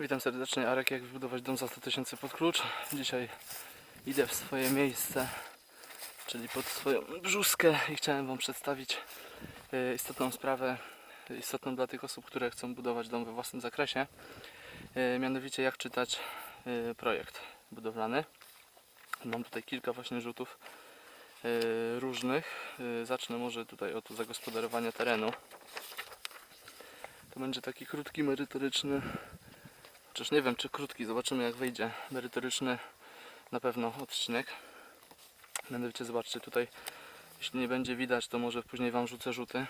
Witam serdecznie, Arek, jak wybudować dom za 100 tysięcy pod klucz. Dzisiaj idę w swoje miejsce, czyli pod swoją brzuskę i chciałem Wam przedstawić e, istotną sprawę, istotną dla tych osób, które chcą budować dom we własnym zakresie. E, Mianowicie jak czytać e, projekt budowlany. Mam tutaj kilka właśnie rzutów różnych. Zacznę może tutaj od zagospodarowania terenu. To będzie taki krótki, merytoryczny Chociaż nie wiem czy krótki, zobaczymy jak wyjdzie. Merytoryczny na pewno odcinek. Mianowicie zobaczcie tutaj, jeśli nie będzie widać, to może później Wam rzucę rzuty.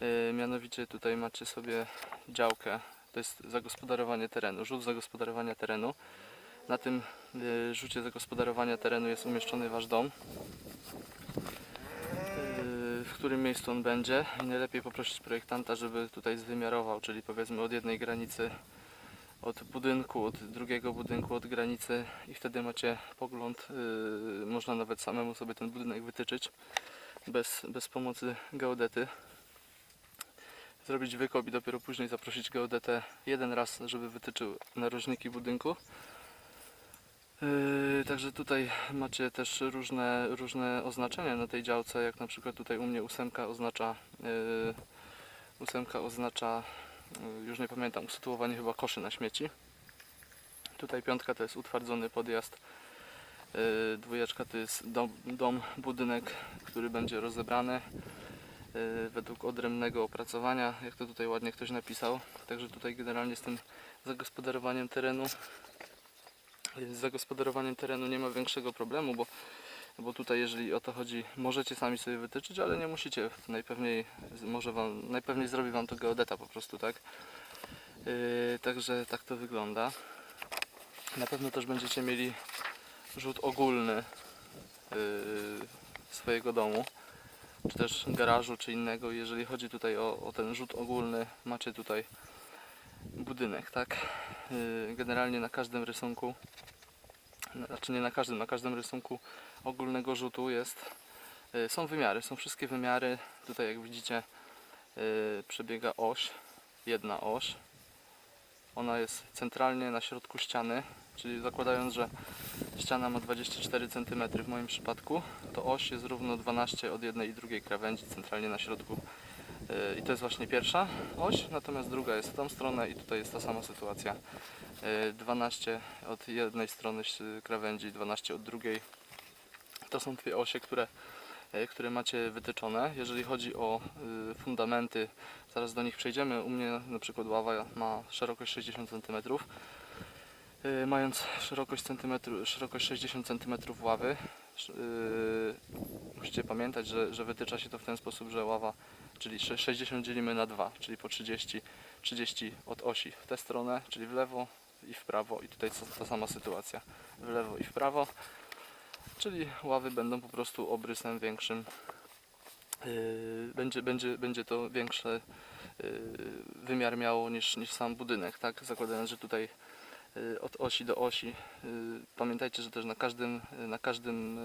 Yy, mianowicie tutaj macie sobie działkę, to jest zagospodarowanie terenu, rzut zagospodarowania terenu. Na tym yy, rzucie zagospodarowania terenu jest umieszczony Wasz dom. Yy, w którym miejscu on będzie i najlepiej poprosić projektanta, żeby tutaj zwymiarował, czyli powiedzmy od jednej granicy od budynku, od drugiego budynku, od granicy i wtedy macie pogląd, yy, można nawet samemu sobie ten budynek wytyczyć bez, bez pomocy geodety. Zrobić wykop i dopiero później zaprosić geodetę jeden raz, żeby wytyczył narożniki budynku. Yy, także tutaj macie też różne, różne oznaczenia na tej działce, jak na przykład tutaj u mnie ósemka oznacza yy, ósemka oznacza już nie pamiętam, usytuowanie chyba koszy na śmieci. Tutaj piątka to jest utwardzony podjazd. Yy, Dwójeczka to jest dom, dom, budynek, który będzie rozebrany yy, według odrębnego opracowania, jak to tutaj ładnie ktoś napisał. Także tutaj generalnie z tym zagospodarowaniem terenu z zagospodarowaniem terenu nie ma większego problemu, bo bo tutaj jeżeli o to chodzi, możecie sami sobie wytyczyć, ale nie musicie. Najpewniej może wam, najpewniej zrobi wam to geodeta po prostu, tak? Yy, także tak to wygląda. Na pewno też będziecie mieli rzut ogólny yy, swojego domu, czy też garażu, czy innego. Jeżeli chodzi tutaj o, o ten rzut ogólny, macie tutaj budynek, tak? Yy, generalnie na każdym rysunku znaczy nie na każdym, na każdym rysunku ogólnego rzutu jest, y, są wymiary, są wszystkie wymiary. Tutaj jak widzicie y, przebiega oś, jedna oś. Ona jest centralnie na środku ściany, czyli zakładając, że ściana ma 24 cm w moim przypadku, to oś jest równo 12 od jednej i drugiej krawędzi centralnie na środku. Y, I to jest właśnie pierwsza oś, natomiast druga jest w tą stronę i tutaj jest ta sama sytuacja. Y, 12 od jednej strony krawędzi, 12 od drugiej. To są dwie osie, które, y, które macie wytyczone. Jeżeli chodzi o y, fundamenty, zaraz do nich przejdziemy. U mnie na przykład ława ma szerokość 60 cm. Y, Mając szerokość, szerokość 60 cm ławy, y, musicie pamiętać, że, że wytycza się to w ten sposób, że ława, czyli sze- 60 dzielimy na 2, czyli po 30, 30 od osi w tę stronę, czyli w lewo i w prawo i tutaj ta, ta sama sytuacja, w lewo i w prawo, czyli ławy będą po prostu obrysem większym, yy, będzie, będzie, będzie to większy yy, wymiar miało niż, niż sam budynek, tak, zakładając, że tutaj yy, od osi do osi. Pamiętajcie, że też na każdym, na każdym,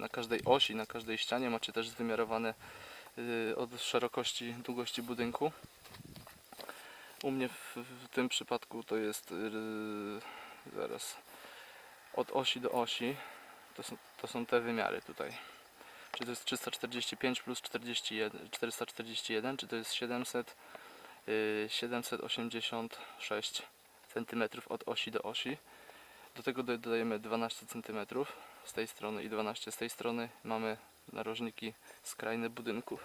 na każdej osi, na każdej ścianie macie też wymiarowane od szerokości, długości budynku. U mnie w, w tym przypadku to jest zaraz od osi do osi. To są, to są te wymiary tutaj. Czy to jest 345 plus 41, 441, czy to jest 700, yy, 786 cm od osi do osi. Do tego do- dodajemy 12 cm z tej strony i 12 z tej strony. Mamy narożniki skrajne budynku.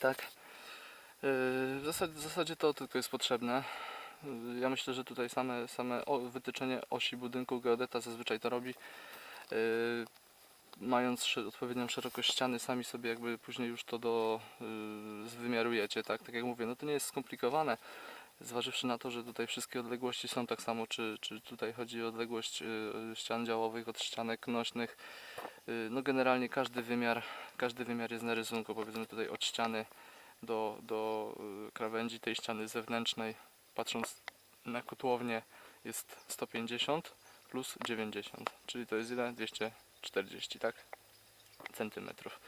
Tak. Yy, W zasadzie, w zasadzie to tylko jest potrzebne. Ja myślę, że tutaj same, same wytyczenie osi budynku geodeta zazwyczaj to robi. Yy, Mając odpowiednią szerokość ściany, sami sobie jakby później już to do, yy, zwymiarujecie, tak? Tak jak mówię, no to nie jest skomplikowane. Zważywszy na to, że tutaj wszystkie odległości są tak samo, czy, czy tutaj chodzi o odległość yy, ścian działowych od ścianek nośnych. No generalnie każdy wymiar, każdy wymiar jest na rysunku, powiedzmy tutaj od ściany do, do y, krawędzi tej ściany zewnętrznej, patrząc na kotłownię jest 150 plus 90, czyli to jest ile? 240, tak? Centymetrów.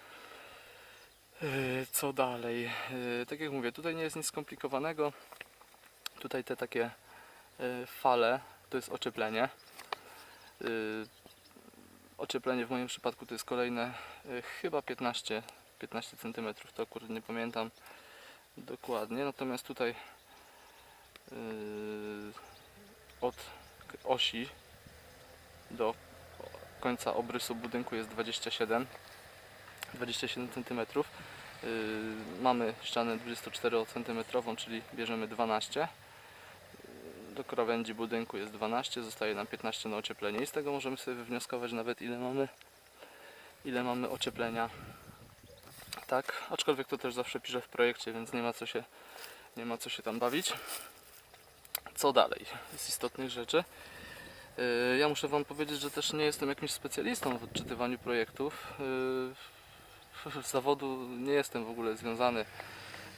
Yy, Co dalej? Yy, Tak jak mówię, tutaj nie jest nic skomplikowanego. Tutaj te takie y, fale to jest ocieplenie. Ocieplenie w moim przypadku to jest kolejne chyba 15, 15 cm, to akurat nie pamiętam dokładnie. Natomiast tutaj od k- osi do końca obrysu budynku jest 27 27 cm. Yy, mamy ścianę 24 cm, czyli bierzemy 12. Yy, Do krawędzi budynku jest 12, zostaje nam 15 na ocieplenie i z tego możemy sobie wywnioskować nawet ile mamy ile mamy ocieplenia. Tak, aczkolwiek to też zawsze piszę w projekcie, więc nie ma co się nie ma co się tam bawić. Co dalej z istotnych rzeczy? Yy, Ja muszę Wam powiedzieć, że też nie jestem jakimś specjalistą w odczytywaniu projektów. Yy, Z zawodu nie jestem w ogóle związany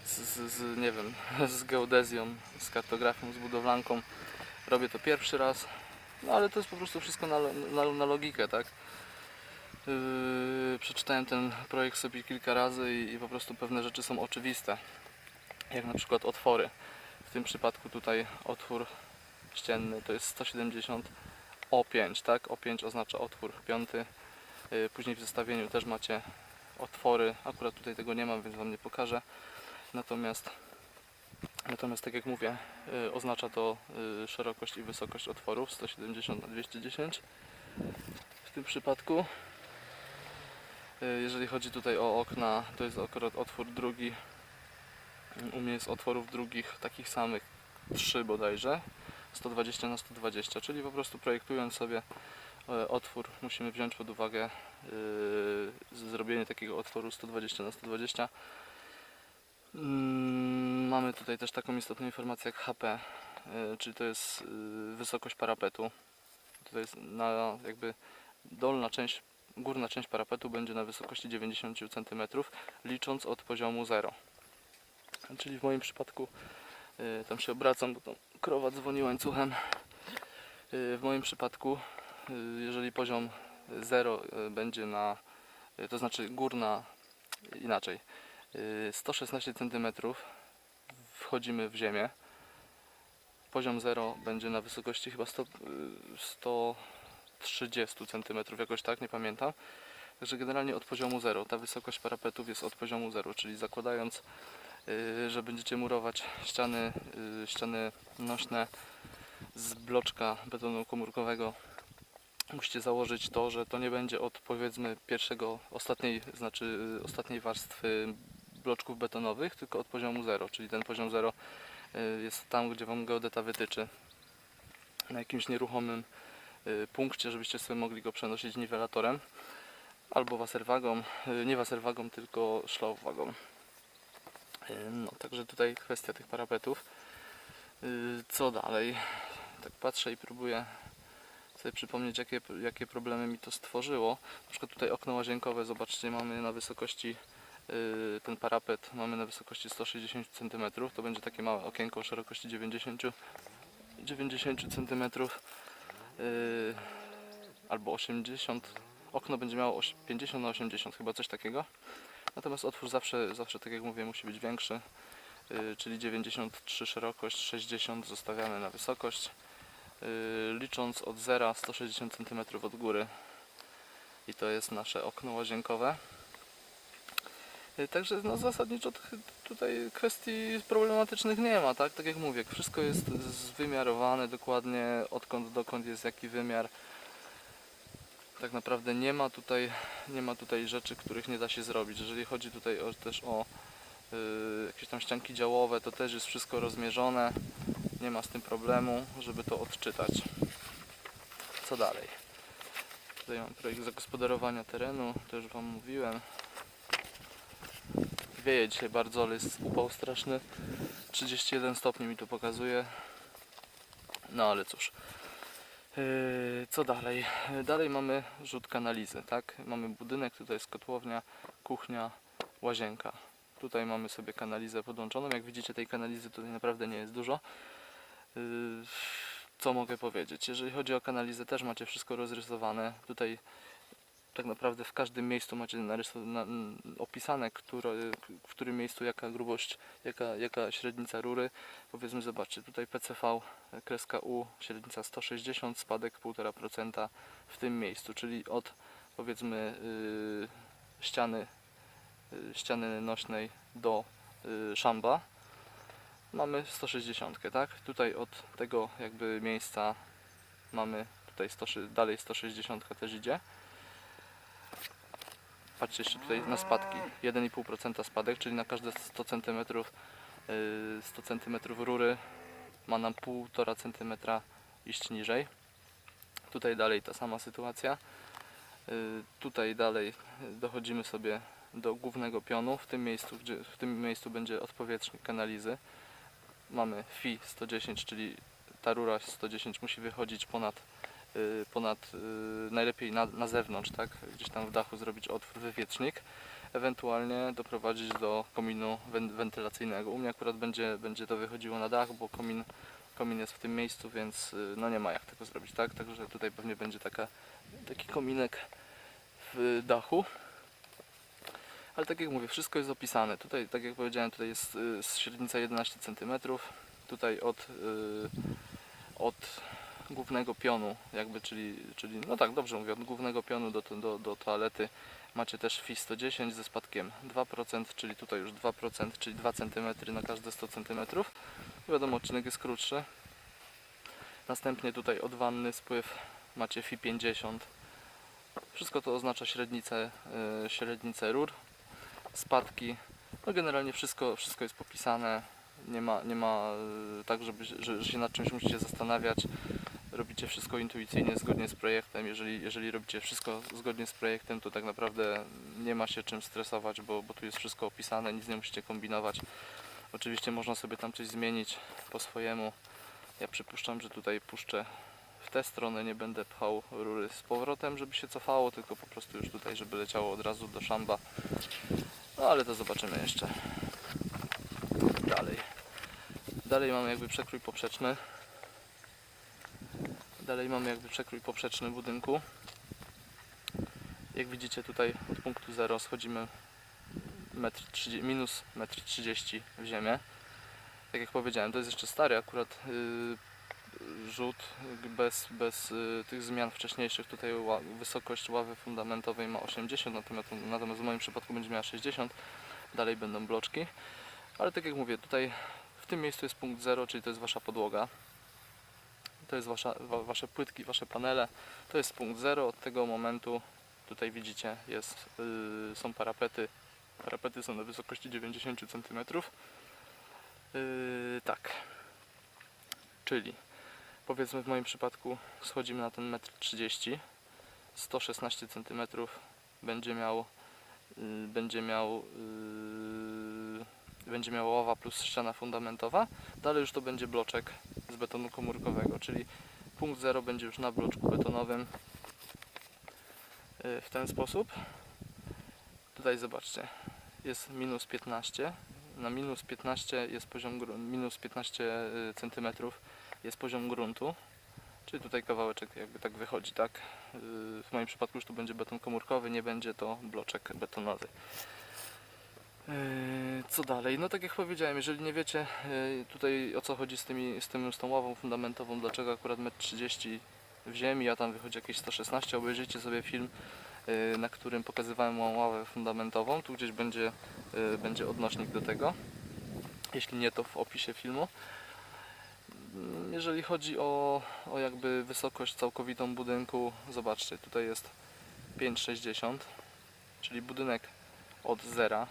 z, z, z nie wiem, z geodezją, z kartografią, z budowlanką. Robię to pierwszy raz, no ale to jest po prostu wszystko na, na, na logikę, tak? Yy, przeczytałem ten projekt sobie kilka razy i, i po prostu pewne rzeczy są oczywiste. Jak na przykład otwory. Tym przypadku tutaj otwór ścienny to jest 170 O5, tak? O5 oznacza otwór piąty. Yy, Później w zestawieniu też macie otwory. Akurat tutaj tego nie mam, więc Wam nie pokażę. Natomiast, natomiast tak jak mówię, yy, oznacza to yy, szerokość i wysokość otworów 170 na 210 w tym przypadku. Jeżeli chodzi tutaj o okna, to jest akurat otwór drugi. U mnie jest otworów drugich takich samych trzy bodajże. 120 na 120, czyli po prostu projektując sobie e, otwór musimy wziąć pod uwagę yy, zrobienie takiego otworu 120 na 120 Mm, Mamy tutaj też taką istotną informację jak HP, yy, czyli to jest wysokość parapetu. To jest na jakby dolna część, górna część parapetu będzie na wysokości 90 cm, licząc od poziomu 0. Czyli w moim przypadku, yy, tam się obracam, bo tam krowa dzwoni łańcuchem. Yy, W moim przypadku, yy, jeżeli poziom 0 yy, będzie na, to znaczy górna, inaczej, yy, 116 cm wchodzimy w ziemię. Poziom 0 będzie na wysokości chyba 100, yy, 130 cm, jakoś tak, nie pamiętam. Także generalnie od poziomu 0, ta wysokość parapetów jest od poziomu 0, czyli zakładając, że będziecie murować ściany, yy, ściany nośne z bloczka betonu komórkowego, musicie założyć to, że to nie będzie od powiedzmy pierwszego, ostatniej, znaczy yy, ostatniej warstwy bloczków betonowych, tylko od poziomu 0, czyli ten poziom 0 yy, jest tam, gdzie Wam geodeta wytyczy na jakimś nieruchomym punkcie, żebyście sobie mogli go przenosić niwelatorem albo waserwagą, nie waserwagą, tylko szlauwwagą. No, także tutaj kwestia tych parapetów. Yy, Co dalej? Tak patrzę i próbuję sobie przypomnieć, jakie, jakie problemy mi to stworzyło. Na przykład tutaj okno łazienkowe, zobaczcie, mamy na wysokości yy, ten parapet mamy na wysokości 160 cm. To będzie takie małe okienko o szerokości 90, 90 cm albo 80. Okno będzie miało oś- 50 na 80, chyba coś takiego. Natomiast otwór zawsze, zawsze tak jak mówię, musi być większy, yy, czyli 93 szerokość, 60 zostawiamy na wysokość. Yy, licząc od 0 160 cm od góry i to jest nasze okno łazienkowe. Yy, Także no, zasadniczo tutaj kwestii problematycznych nie ma, tak? Tak jak mówię, wszystko jest wymiarowane dokładnie, odkąd dokąd jest jaki wymiar. Tak naprawdę nie ma tutaj, nie ma tutaj rzeczy, których nie da się zrobić. Jeżeli chodzi tutaj o, też o yy, jakieś tam ścianki działowe, to też jest wszystko rozmierzone. Nie ma z tym problemu, żeby to odczytać. Co dalej? Tutaj mam projekt zagospodarowania terenu, to już Wam mówiłem. Wieje dzisiaj bardzo, ale jest upał straszny. 31 stopni mi to pokazuje. No ale cóż. Yy, Co dalej? Dalej mamy rzut kanalizy, tak? Mamy budynek, tutaj jest kotłownia, kuchnia, łazienka. Tutaj mamy sobie kanalizę podłączoną. Jak widzicie, tej kanalizy tutaj naprawdę nie jest dużo. Yy, Co mogę powiedzieć? Jeżeli chodzi o kanalizę, też macie wszystko rozrysowane. Tutaj tak naprawdę w każdym miejscu macie na, opisane, które, w którym miejscu jaka grubość, jaka, jaka średnica rury. Powiedzmy, zobaczcie, tutaj PCV, kreska U, średnica 160, spadek 1,5% w tym miejscu, czyli od powiedzmy yy, ściany, yy, ściany nośnej do yy, szamba mamy 160, tak? Tutaj od tego jakby miejsca mamy tutaj 100, dalej 160 też idzie. Patrzcie jeszcze tutaj na spadki. 1,5% spadek, czyli na każde 100 cm, yy, 100 cm rury ma nam 1,5 cm iść niżej. Tutaj dalej ta sama sytuacja. Yy, Tutaj dalej dochodzimy sobie do głównego pionu. W tym miejscu, gdzie, w tym miejscu będzie odpowietrznik kanalizy. Mamy FI 110, czyli ta rura 110 musi wychodzić ponad, ponad yy, najlepiej na, na zewnątrz, tak? Gdzieś tam w dachu zrobić otwór wywietrznik, ewentualnie doprowadzić do kominu wen- wentylacyjnego. U mnie akurat będzie, będzie to wychodziło na dach, bo komin, komin jest w tym miejscu, więc yy, no nie ma jak tego zrobić, tak? Także tutaj pewnie będzie taka, taki kominek w dachu. Ale tak jak mówię, wszystko jest opisane. Tutaj, tak jak powiedziałem, tutaj jest y, średnica 11 cm. Tutaj od, y, od głównego pionu, jakby, czyli, czyli, no tak, dobrze mówię, od głównego pionu do, do, do toalety macie też FI 110 ze spadkiem 2%, czyli tutaj już 2%, czyli 2 cm na każde 100 cm. Wiadomo, odcinek jest krótszy. Następnie tutaj od wanny spływ macie FI 50. Wszystko to oznacza średnicę, y, średnicę rur spadki. No generalnie wszystko, wszystko jest popisane. Nie ma, nie ma y, tak, żeby, że, że się nad czymś musicie zastanawiać. Robicie wszystko intuicyjnie, zgodnie z projektem. Jeżeli, jeżeli robicie wszystko zgodnie z projektem, to tak naprawdę nie ma się czym stresować, bo, bo tu jest wszystko opisane, nic nie musicie kombinować. Oczywiście można sobie tam coś zmienić po swojemu. Ja przypuszczam, że tutaj puszczę w tę stronę, nie będę pchał rury z powrotem, żeby się cofało, tylko po prostu już tutaj, żeby leciało od razu do szamba. No ale to zobaczymy jeszcze dalej. Dalej mamy jakby przekrój poprzeczny. Dalej mamy jakby przekrój poprzeczny budynku. Jak widzicie tutaj od punktu 0 schodzimy metr 30, minus 1,30 m w ziemię. Tak jak powiedziałem, to jest jeszcze stary akurat yy, rzut bez, bez yy, tych zmian wcześniejszych. Tutaj ła, wysokość ławy fundamentowej ma 80, natomiast, natomiast w moim przypadku będzie miała 60. Dalej będą bloczki. Ale tak jak mówię, tutaj w tym miejscu jest punkt 0, czyli to jest Wasza podłoga. To jest wasza, wa, Wasze płytki, Wasze panele. To jest punkt 0. Od tego momentu tutaj widzicie jest, yy, są parapety. Parapety są na wysokości 90 cm. Yy, tak. Czyli powiedzmy w moim przypadku schodzimy na ten 1,30 m. 116 cm będzie miał yy, będzie miał yy, będzie miała ława plus ściana fundamentowa. Dalej już to będzie bloczek z betonu komórkowego, czyli punkt 0 będzie już na bloczku betonowym yy, w ten sposób. Tutaj zobaczcie, jest minus 15. Na minus 15 jest poziom minus 15 cm jest poziom gruntu. Czyli tutaj kawałeczek jakby tak wychodzi, tak? Yy, W moim przypadku już tu będzie beton komórkowy, nie będzie to bloczek betonowy. Yy, Co dalej? No tak jak powiedziałem, jeżeli nie wiecie yy, tutaj o co chodzi z, tymi, z, tym, z tą ławą fundamentową, dlaczego akurat 1,30 m w ziemi, a tam wychodzi jakieś 116, obejrzyjcie sobie film, yy, na którym pokazywałem ławę fundamentową. Tu gdzieś będzie, będzie odnośnik do tego. Jeśli nie, to w opisie filmu. Jeżeli chodzi o, o jakby wysokość całkowitą budynku, zobaczcie, tutaj jest 5,60, czyli budynek od zera,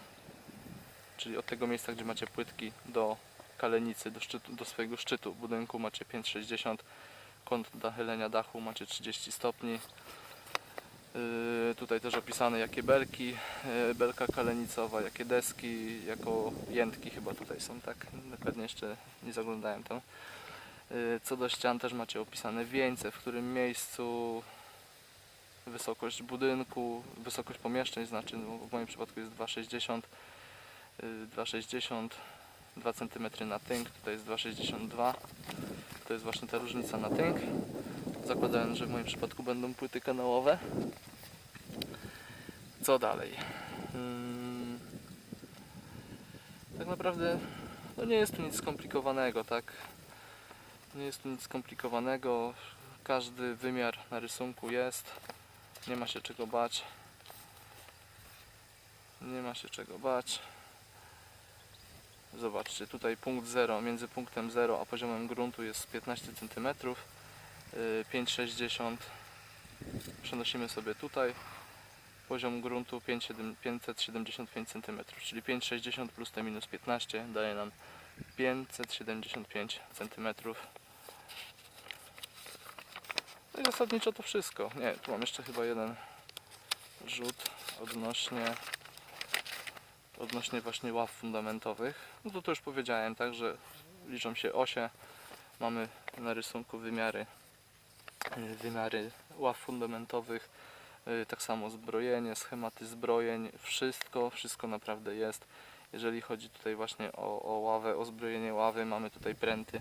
czyli od tego miejsca, gdzie macie płytki do kalenicy, do, szczytu, do swojego szczytu budynku macie 5,60, kąt nachylenia dachu macie 30 stopni. Yy, tutaj też opisane jakie belki, yy, belka kalenicowa, jakie deski, jako jętki chyba tutaj są, tak? Dokładnie jeszcze nie zaglądałem tam. Yy, Co do ścian też macie opisane wieńce, w którym miejscu, wysokość budynku, wysokość pomieszczeń, znaczy no, w moim przypadku jest 2,60 yy, 2,60 2 cm na tynk, tutaj jest 2,62 to jest właśnie ta różnica na tynk zakładając, że w moim przypadku będą płyty kanałowe co dalej? Mm, Tak naprawdę no nie jest tu nic skomplikowanego, tak? Nie jest tu nic skomplikowanego. Każdy wymiar na rysunku jest. Nie ma się czego bać. Nie ma się czego bać. Zobaczcie, tutaj punkt 0, między punktem 0 a poziomem gruntu jest 15 cm. yy, 5,60 przenosimy sobie tutaj. Poziom gruntu 5,7 575 cm, czyli 5,60 plus te minus 15 daje nam 575 cm. No i zasadniczo to wszystko. Nie, tu mam jeszcze chyba jeden rzut odnośnie odnośnie właśnie ław fundamentowych. No to to już powiedziałem, tak, że liczą się osie. Mamy na rysunku wymiary y, wymiary ław fundamentowych, y, tak samo zbrojenie, schematy zbrojeń, wszystko, wszystko naprawdę jest. Jeżeli chodzi tutaj właśnie o, o ławę, o zbrojenie ławy, mamy tutaj pręty.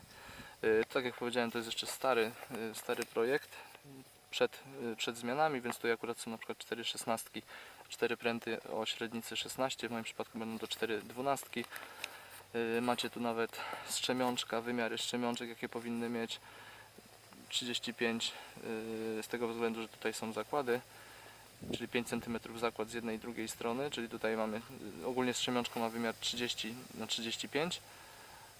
Y, Tak jak powiedziałem, to jest jeszcze stary, stary projekt przed, przed zmianami, więc tutaj akurat są na przykład 4 szesnastki, 4 pręty o średnicy 16, w moim przypadku będą to 4 dwunastki. Y, Macie tu nawet strzemiączka, wymiary strzemiączek, jakie powinny mieć. 35 y, z tego względu, że tutaj są zakłady, czyli 5 cm zakład z jednej i drugiej strony, czyli tutaj mamy y, ogólnie strzemiączka ma wymiar 30 na 35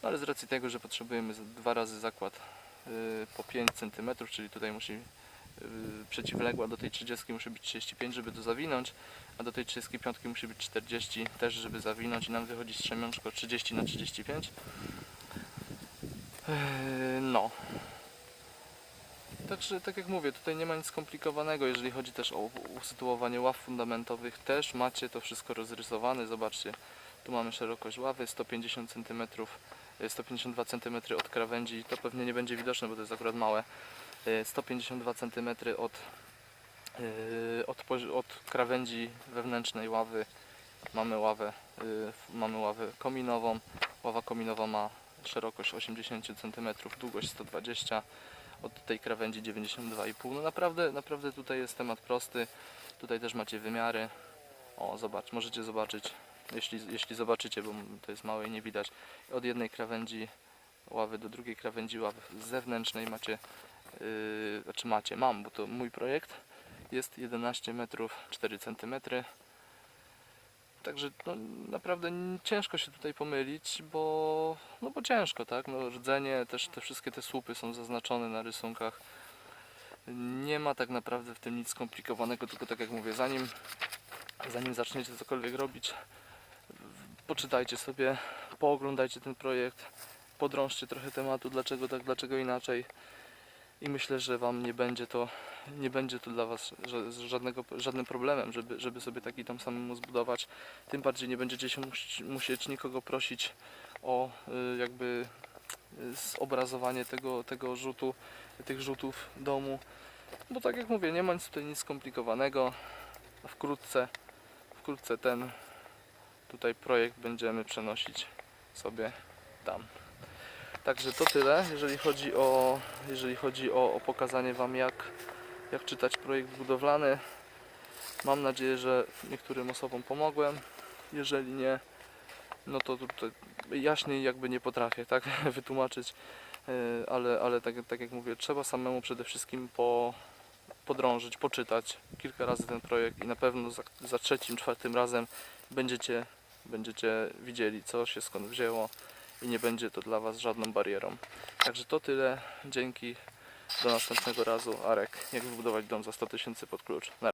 no ale z racji tego, że potrzebujemy dwa razy zakład po 5 cm, czyli tutaj musi przeciwległa do tej 30 musi być 35, żeby to zawinąć, a do tej 35 musi być 40 też, żeby zawinąć i nam wychodzi strzemiączko 30 na 35. Yy, No. Także tak jak mówię, tutaj nie ma nic skomplikowanego, jeżeli chodzi też o usytuowanie ław fundamentowych, też macie to wszystko rozrysowane, zobaczcie, tu mamy szerokość ławy 150 cm, 152 cm od krawędzi, to pewnie nie będzie widoczne, bo to jest akurat małe, y, 152 cm od, od, pozi- od krawędzi wewnętrznej ławy mamy ławę, y, mamy ławę kominową, ława kominowa ma szerokość 80 cm, długość 120 od tej krawędzi 92,5. No naprawdę, naprawdę tutaj jest temat prosty. Tutaj też macie wymiary. O, zobacz, możecie zobaczyć, jeśli, jeśli zobaczycie, bo to jest małe i nie widać. Od jednej krawędzi ławy do drugiej krawędzi ławy zewnętrznej macie, yy, znaczy macie, mam, bo to mój projekt. Jest 11 metrów 4 cm. Także no, naprawdę ciężko się tutaj pomylić, bo, no bo ciężko, tak? No, rdzenie, też te wszystkie te słupy są zaznaczone na rysunkach. Nie ma tak naprawdę w tym nic skomplikowanego, tylko tak jak mówię, zanim, zanim zaczniecie cokolwiek robić, poczytajcie sobie, pooglądajcie ten projekt, podrążcie trochę tematu, dlaczego tak, dlaczego inaczej. I myślę, że Wam nie będzie to, nie będzie to dla Was ża- żadnego, żadnym problemem, żeby, żeby sobie taki dom samemu zbudować. Tym bardziej nie będziecie się musieć, musieć nikogo prosić o y, jakby y, zobrazowanie tego, tego rzutu, tych rzutów domu. Bo tak jak mówię, nie ma nic tutaj nic skomplikowanego. Wkrótce, wkrótce ten tutaj projekt będziemy przenosić sobie tam. Także to tyle, jeżeli chodzi o, jeżeli chodzi o, o pokazanie Wam jak, jak czytać projekt budowlany. Mam nadzieję, że niektórym osobom pomogłem. Jeżeli nie, no to tutaj jaśniej jakby nie potrafię tak wytłumaczyć, Yy, ale, ale tak, tak jak mówię, trzeba samemu przede wszystkim po, podrążyć, poczytać kilka razy ten projekt i na pewno za, za trzecim, czwartym razem będziecie, będziecie widzieli co się skąd wzięło i nie będzie to dla Was żadną barierą. Także to tyle. Dzięki. Do następnego razu. Arek, jak wybudować dom za 100 tysięcy pod klucz. Na